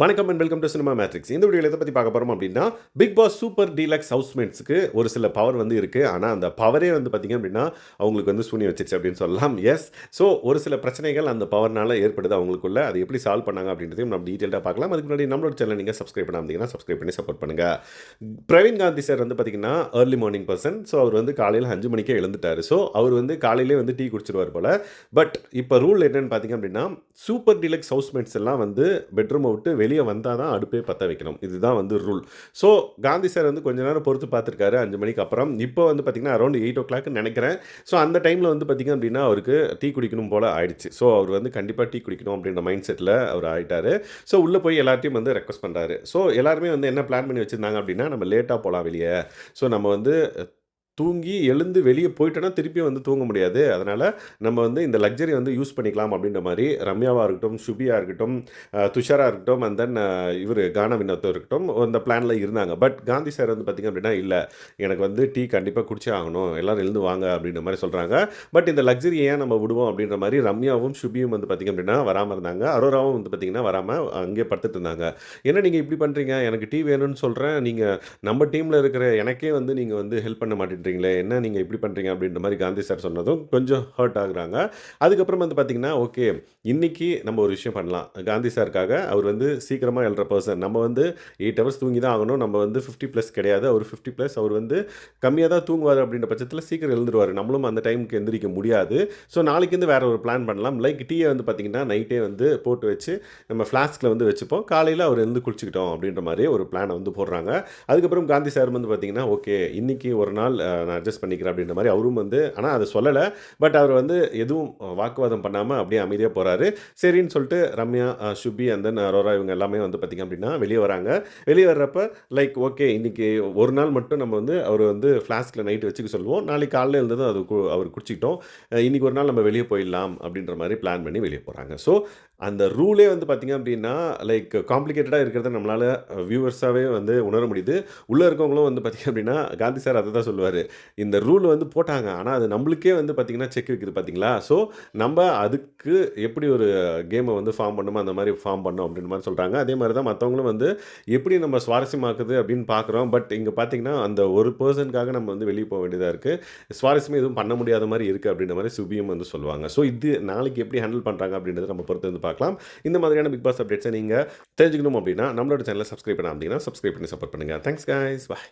வணக்கம் and welcome to Cinema Matrix இந்த வீடியோவில் எதை பற்றி பார்க்க போகிறோம் அப்படின்னா பிக் பாஸ் சூப்பர் டீலக்ஸ் ஹவுஸ்மேட்ஸுக்கு ஒரு சில பவர் வந்து இருக்குது ஆனால் அந்த பவரே வந்து பார்த்திங்க அப்படின்னா அவங்களுக்கு வந்து சூனியம் வச்சிருச்சு அப்படின்னு சொல்லலாம். எஸ் ஸோ ஒரு சில பிரச்சனைகள் அந்த பவர்னால ஏற்படுது அவங்களுக்குள்ள. அதை எப்படி சால்வ் பண்ணாங்க அப்படின்றதையும் நம்ம டீட்டெயிலாக பார்க்கலாம். அதுக்கு முன்னாடி நம்மளோட சேனல் நீங்கள் சப்ஸ்கிரைப் பண்ணாமதிங்கன்னா சப்ஸ்கிரைப் பண்ணி சப்போர்ட் பண்ணுங்கள் பிரவீன் காந்தி சார் வந்து பார்த்திங்கன்னா ஏர்லி மார்னிங் பர்சன் ஸோ அவர் வந்து காலையில் அஞ்சு மணிக்கே எழுந்துட்டார். ஸோ அவர் வந்து காலையிலே வந்து டீ குடிச்சிருவார் போல். பட் இப்போ ரூல் என்னென்னு பார்த்தீங்க அப்படின்னா சூப்பர் டீலக்ஸ் ஹவுஸ்மேட்ஸ் எல்லாம் வந்து பெட்ரூமை விட்டு வெளியே வந்தால் தான் அடுப்பே பற்ற வைக்கணும். இதுதான் வந்து ரூல் ஸோ காந்தி சார் வந்து கொஞ்ச நேரம் பொறுத்து பார்த்துருக்காரு. அஞ்சு மணிக்கு அப்புறம். இப்போ வந்து பார்த்திங்கன்னா அரௌண்ட் எயிட் ஓ கிளாக்னு நினைக்கிறேன். ஸோ அந்த டைமில் வந்து பார்த்திங்க அப்படின்னா அவருக்கு டீ குடிக்கணும் போல் ஆயிடுச்சு. ஸோ அவர் வந்து கண்டிப்பாக டீ குடிக்கணும் அப்படின்ற மைண்ட் செட்டில் அவர் ஆகிட்டார் ஸோ உள்ளே போய் எல்லார்ட்டையும் வந்து ரெக்வஸ்ட் பண்ணுறாரு ஸோ எல்லாருமே வந்து என்ன பிளான் பண்ணி வச்சுருந்தாங்க அப்படின்னா நம்ம லேட்டாக போகலாம் வெளியே. ஸோ நம்ம வந்து தூங்கி எழுந்து வெளியே போயிட்டோன்னா திருப்பி வந்து தூங்க முடியாது. அதனால் நம்ம வந்து இந்த லக்ஸரி வந்து யூஸ் பண்ணிக்கலாம் அப்படின்ற மாதிரி ரம்யாவாக இருக்கட்டும் சுபியாக இருக்கட்டும் துஷாராக இருக்கட்டும் அண்ட் தென் இவர் கான வினோத்தம் இருக்கட்டும் அந்த பிளானில் இருந்தாங்க. பட் காந்தி சார் வந்து பார்த்திங்க அப்படின்னா இல்லை எனக்கு வந்து டீ கண்டிப்பாக குடிச்சே ஆகணும். எல்லோரும் எழுந்து வாங்க அப்படின்ற மாதிரி சொல்கிறாங்க பட் இந்த லக்ஸரி ஏன் நம்ம விடுவோம் அப்படின்ற மாதிரி ரம்யாவும் சுபியும் வந்து பார்த்திங்க அப்படின்னா வராமல் இருந்தாங்க. அரோராவும் வந்து பார்த்திங்கன்னா வராமல் அங்கேயே படுத்துட்டு இருந்தாங்க. ஏன்னா நீங்கள் இப்படி பண்ணுறீங்க எனக்கு டீ வேணும்னு சொல்கிறேன் நீங்கள் நம்ம டீமில் இருக்கிற எனக்கே வந்து நீங்கள் வந்து ஹெல்ப் பண்ண பண்ணுறீங்களே என்ன நீங்கள் இப்படி பண்ணுறீங்க அப்படின்ற மாதிரி காந்தி சார் சொன்னதும் கொஞ்சம் ஹர்ட் ஆகுறாங்க. அதுக்கப்புறம் வந்து பார்த்தீங்கன்னா ஓகே இன்றைக்கி நம்ம ஒரு விஷயம் பண்ணலாம். காந்தி சாருக்காக அவர் வந்து சீக்கிரமாக எழுற பர்சன் நம்ம வந்து எயிட் ஹவர்ஸ் தூங்கி தான் ஆகணும். நம்ம வந்து ஃபிஃப்டி ப்ளஸ் கிடையாது. அவர் ஃபிஃப்டி ப்ளஸ் அவர் வந்து கம்மியாக தான் தூங்குவார் அப்படின்ற பட்சத்தில் சீக்கிரம் எழுந்துருவார். நம்மளும் அந்த டைமுக்கு எந்திரிக்க முடியாது. ஸோ நாளைக்கு வந்து வேறு ஒரு பிளான் பண்ணலாம். லைக் டீயை வந்து பார்த்திங்கன்னா நைட்டே வந்து போட்டு வச்சு நம்ம ஃப்ளாஸ்கில் வந்து வச்சுப்போம். காலையில் அவர் எழுந்து குளிச்சுக்கிட்டோம் அப்படின்ற மாதிரி ஒரு பிளானை வந்து போடுறாங்க. அதுக்கப்புறம் காந்தி சார் வந்து பார்த்தீங்கன்னா ஓகே இன்றைக்கி ஒரு நாள் நான் அட்ஜஸ்ட் பண்ணிக்கிறேன் அப்படின்ற மாதிரி அவரும் வந்து ஆனால் அதை சொல்லலை. பட் அவர் வந்து எதுவும் வாக்குவாதம் பண்ணாமல் அப்படியே அமைதியாக போகிறாரு சரின்னு சொல்லிட்டு ரம்யா சுபி அந்த அரோரா இவங்க எல்லாமே வந்து பார்த்திங்க அப்படின்னா வெளியே வராங்க. வெளியே வர்றப்ப லைக் ஓகே இன்னைக்கு ஒரு நாள் மட்டும் நம்ம வந்து அவர் வந்து ஃப்ளாஸ்கில் நைட் வச்சுக்க சொல்லுவோம். நாளைக்கு காலையில் இருந்தது அது கு- அவர் குடிச்சிக்கிட்டோம். இன்றைக்கி இன்னைக்கு ஒரு நாள் நம்ம வெளியே போயிடலாம் அப்படின்ற மாதிரி பிளான் பண்ணி வெளியே போகிறாங்க ஸோ அந்த ரூலே வந்து பார்த்திங்க அப்படின்னா லைக் காம்ப்ளிகேட்டடாக இருக்கிறத நம்மளால் வியூவர்ஸாகவே வந்து உணர முடியுது. உள்ளே இருக்கவங்களும் வந்து பார்த்திங்க அப்படின்னா காந்தி சார் அதை தான் சொல்லுவார். இந்த ரூல் வந்து போட்டாங்க. ஆனால் அது நம்மளுக்கே வந்து பார்த்திங்கன்னா செக் வைக்குது பார்த்தீங்களா ஸோ நம்ம அதுக்கு எப்படி ஒரு கேமை வந்து ஃபார்ம் பண்ணுமோ அந்த மாதிரி ஃபார்ம் பண்ணோம் அப்படின்ற மாதிரி சொல்கிறாங்க அதே மாதிரி தான் மற்றவங்களும் வந்து எப்படி நம்ம சுவாரஸ்யமாக்குது அப்படின்னு பார்க்குறோம் பட் இங்கே பார்த்தீங்கன்னா அந்த ஒரு பர்சனுக்காக நம்ம வந்து வெளியே போக வேண்டியதாக இருக்குது சுவாரஸ்யமே எதுவும் பண்ண முடியாத மாதிரி இருக்குது அப்படின்ற மாதிரி சுபியும் வந்து சொல்லுவாங்க. ஸோ இது நாளைக்கு எப்படி ஹேண்டில் பண்ணுறாங்க அப்படின்றத நம்ம பொறுத்து வந்து பார்க்கலாம் இந்த மாதிரியான பிக் பாஸ் அப்டேட்ஸை நீங்கள் தெரிஞ்சுக்கணும் அப்படின்னா நம்மளோட சேனலை சப்ஸ்கிரைப் பண்ண அப்படின்னா சப்ஸ்கிரைப் பண்ணி சப்போர்ட் பண்ணுங்கள் தேங்க்ஸ் guys. பாய்